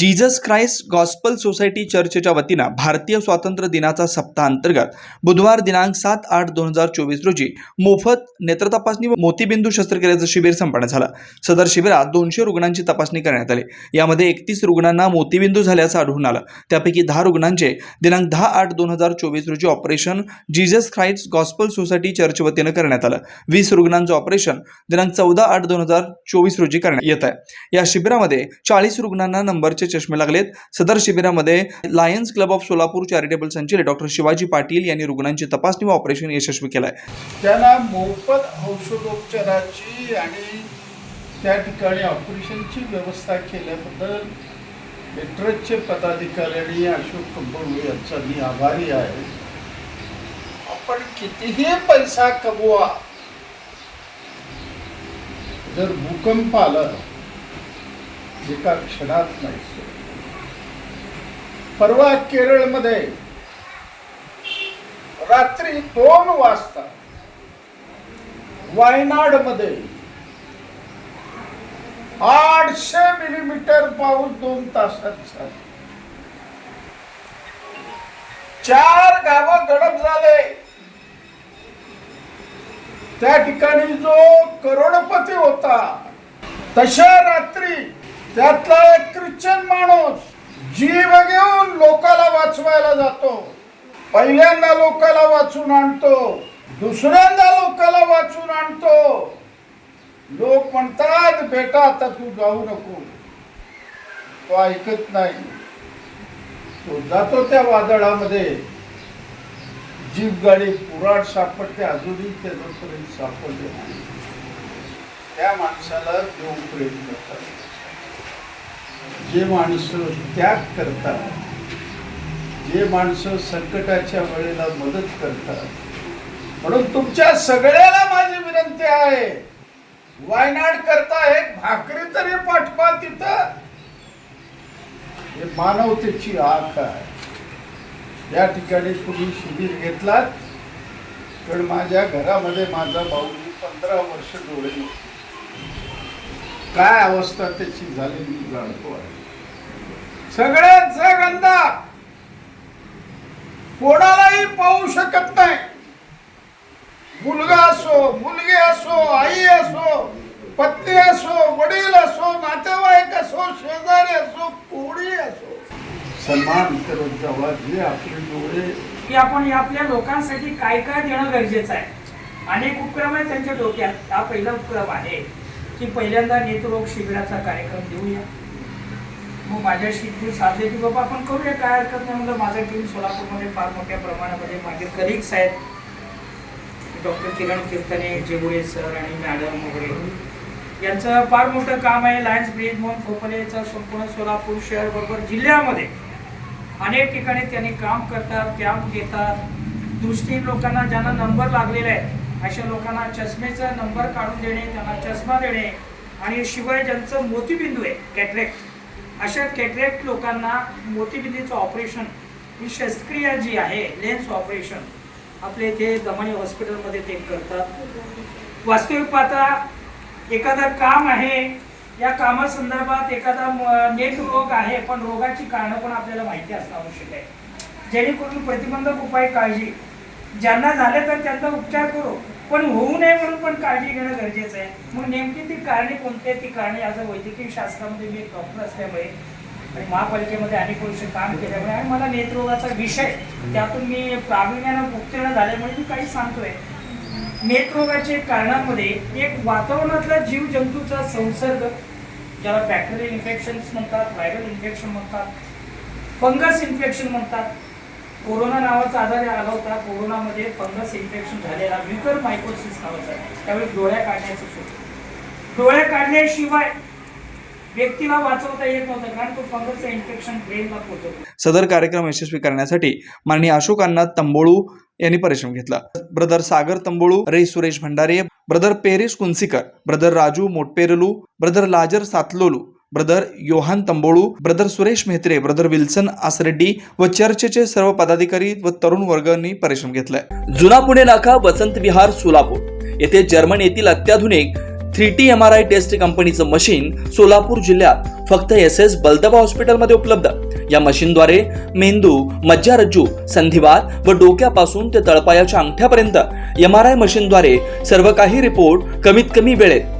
Jesus Christ gospel society चर्चच्या वतीनं भारतीय स्वातंत्र्य दिनाचा सप्ताह अंतर्गत बुधवार दिनांक सात आठ दोन हजार चोवीस रोजी मोफत नेत्र तपासणी व मोतीबिंदू शस्त्रक्रियेचं शिबिर संपन्न झालं. सदर शिबिरात दोनशे रुग्णांची तपासणी करण्यात आली. यामध्ये एकतीस रुग्णांना मोतीबिंदू झाल्याचं आढळून आलं. त्यापैकी दहा रुग्णांचे दिनांक दहा आठ दोन हजार चोवीस रोजी operation Jesus Christ gospel society church वतीनं करण्यात आलं. वीस रुग्णांचं ऑपरेशन दिनांक चौदा आठ दोन हजार चोवीस रोजी करण्यात येत आहे या शिबिरामध्ये चाळीस रुग्णांना नंबरचे चष्मे लागलेत. सदर शिबिरामध्ये Lions Club of Solapur charitable संचालक डॉक्टर शिवाजी पाटील यांनी रुग्णांची तपासणी व ऑपरेशन यशस्वी केलं आहे त्यांना मोफत औषधोपचाराची आणि त्या ठिकाणी ऑपरेशनची व्यवस्था केल्याबद्दल मेट्रसचे पदाधिकारी अशोक कंपनी यांचा मी आभारी आहे. आपण कितीही पैसा कमवा जर भूकंप आला एका क्षणात नाही परवा केरळमध्ये रात्री दोन वाजता वायनाडमध्ये आठशे मिलीमीटर पाऊस दोन तासात झाला. चार गावं गडप झाले. त्या ठिकाणी जो करोडपती होता तशा रात्री त्यातला एक ख्रिश्चन माणूस जीव घेऊन लोकाला वाचवायला जातो. पहिल्यांदा लोकाला वाचून आणतो दुसऱ्यांदा लोकाला वाचून आणतो. लोक म्हणतात बेटा आता तू जाऊ नको. तो ऐकत नाही. तो जातो त्या वादळामध्ये. जीप गाडी पुराट सापडते अजूनही त्याच्यापर्यंत सापडले नाही. त्या माणसाला देव प्रेम करतात. जे माणसं त्याग करतात जे माणसं संकटाच्या वेळेला मदत करतात म्हणून तुमच्या सगळ्याला माझी विनंती आहे वायनाड करता एक भाकरी तरी पाठवा तिथं हे मानवतेची आख आहे या ठिकाणी तुम्ही शिबिर घेतलात पण माझ्या घरामध्ये माझा भाऊ पंधरा वर्ष डोळे नव्हते. काय अवस्था त्याची झाली मी जाणतो आहे. सगळ्यात जग अंधार कोणालाही पाहू शकत नाही. मुलगा असो मुलगी असो आई असो पत्नी असो वडील असो नातेवाईक असो शेजारी असो कोणी असो. सन्मान करत जावा जे आपले डोळे. की आपण आपल्या लोकांसाठी काय काय देणं गरजेचं आहे. अनेक उपक्रम आहे त्यांच्या डोक्यात. हा पहिला उपक्रम आहे. की पहिल्यांदा नेत्ररोग शिबिराचा कार्यक्रम देऊया. मग माझ्याशी ते साधले की बाबा आपण करूया काय हरकत नाही. म्हणलं माझं टीम सोलापूरमध्ये फार मोठ्या प्रमाणामध्ये माझे कलिग्स आहेत. डॉक्टर किरण कीर्तने जेगुळे सर आणि मॅडम वगैरे. यांचं फार मोठं काम आहे. लायन्स ब्रिज म्हणून खोपलेचं संपूर्ण सोलापूर शहर बरोबर जिल्ह्यामध्ये. अनेक ठिकाणी त्यांनी काम करतात कॅम्प घेतात. दृष्टी लोकांना ज्यांना नंबर लागलेला आहे अशा लोकांना चष्मेचा नंबर काढून देणे त्यांना चष्मा देणे आणि शिवाय ज्यांचं मोतीबिंदू आहे कॅटरेक्ट अशा कॅटरेक्ट लोकांना मोतीबिंदूचं ऑपरेशन ही शस्त्रक्रिया जी आहे लेन्स ऑपरेशन आपल्या इथे दमणी हॉस्पिटलमध्ये ते करतात. वास्तविक पाहता एखादं काम आहे या कामासंदर्भात एखादा म- नेट रोग आहे पण रोगाची कारणं पण आपल्याला माहिती असणं आवश्यक आहे. जेणेकरून प्रतिबंधक उपाय काळजी ज्यांना झाले तर त्यांचा उपचार करू. पण होऊ नये म्हणून पण काळजी घेणं गरजेचं आहे. मग नेमकी ती कारणे कोणती आहेत? ती कारणे आज वैद्यकीय शास्त्रामध्ये मी एक डॉक्टर असल्यामुळे आणि महापालिकेमध्ये अनेक वर्ष काम केल्यामुळे आणि मला नेत्ररोगाचा विषय त्यातून मी प्रावीण्यानं उत्तीर्ण झाल्यामुळे मी काही सांगतोय. नेत्ररोगाचे कारणामध्ये एक वातावरणातला जीव जंतूचा संसर्ग ज्याला बॅक्टेरियल इन्फेक्शन्स म्हणतात व्हायरल इन्फेक्शन म्हणतात फंगस इन्फेक्शन म्हणतात कोरोना नावाचा आजार आला होता. कोरोनामध्ये फंगस इन्फेक्शन झालेला म्युकर मायकोसिस नावाचा. त्यावेळी डोळ्या काढण्याचं सुरू. डोळ्या काढल्याशिवाय व्यक्तीला वाचवता येत नव्हतं. कारण तो फंगसचं इन्फेक्शन ब्रेनला पोहोचवतो सदर कार्यक्रम यशस्वी करण्यासाठी माननीय अशोक अण्णा तंबोळू यांनी परिश्रम घेतला. ब्रदर सागर तंबोळू रे Suresh Bhandare brother Peris Kunsikar brother Raju Motperlu brother Lazar Satlolu brother Yohan Tambolu brother Suresh Mehtre brother Wilson Asreddy व चर्चचे सर्व पदाधिकारी व तरुण वर्गांनी परिश्रम घेतलाय. जुना पुणे नाका वसंत विहार सोलापूर. येथे जर्मन येथील अत्याधुनिक three T M R I test कंपनीचं मशीन सोलापूर जिल्ह्यात फक्त एस एस बलदबा हॉस्पिटलमध्ये उपलब्ध. या मशीनद्वारे मेंदू मज्जारज्जू संधिवात व डोक्यापासून ते तळपायाच्या अंगठ्यापर्यंत एम आर आय मशीनद्वारे सर्व काही रिपोर्ट कमीत कमी वेळेत